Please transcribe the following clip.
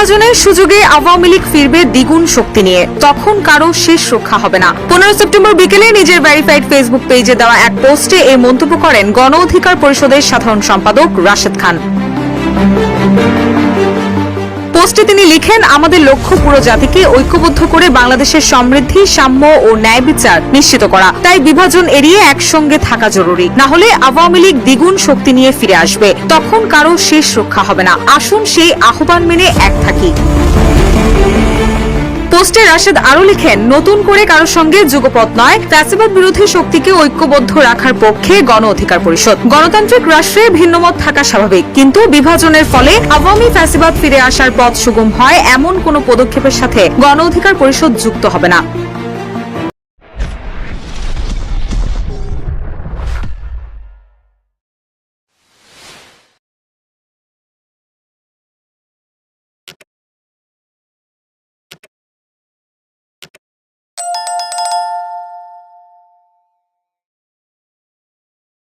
বিভাজনের সুযোগে আওয়ামী লীগ ফিরবে দ্বিগুণ শক্তি নিয়ে। তখন কারও শেষ রক্ষা হবে না। পনেরো সেপ্টেম্বর বিকেলে নিজের ভেরিফাইড ফেসবুক পেজে দেওয়া এক পোস্টে এই মন্তব্য করেন গণ অধিকার পরিষদের সাধারণ সম্পাদক রাশেদ খান। পোস্টে তিনি লিখেন, আমাদের লক্ষ্য পুরো জাতিকে ঐক্যবদ্ধ করে বাংলাদেশের সমৃদ্ধি, সাম্য ও ন্যায় বিচার নিশ্চিত করা। তাই বিভাজন এড়িয়ে একসঙ্গে থাকা জরুরি। না হলে আওয়ামী লীগ দ্বিগুণ শক্তি নিয়ে ফিরে আসবে। তখন কারও শেষ রক্ষা হবে না। আসুন সেই আহ্বান মেনে এক থাকি পোস্টে রাশেদ আরও লিখেন, নতুন করে কারোর সঙ্গে যুগপথ নয়, ফ্যাসিবাদ বিরোধী শক্তিকে ঐক্যবদ্ধ রাখার পক্ষে গণ অধিকার পরিষদ। গণতান্ত্রিক রাষ্ট্রে ভিন্নমত থাকা স্বাভাবিক, কিন্তু বিভাজনের ফলে আওয়ামী ফ্যাসিবাদ ফিরে আসার পথ সুগম হয় এমন কোন পদক্ষেপের সাথে গণ অধিকার পরিষদ যুক্ত হবে না।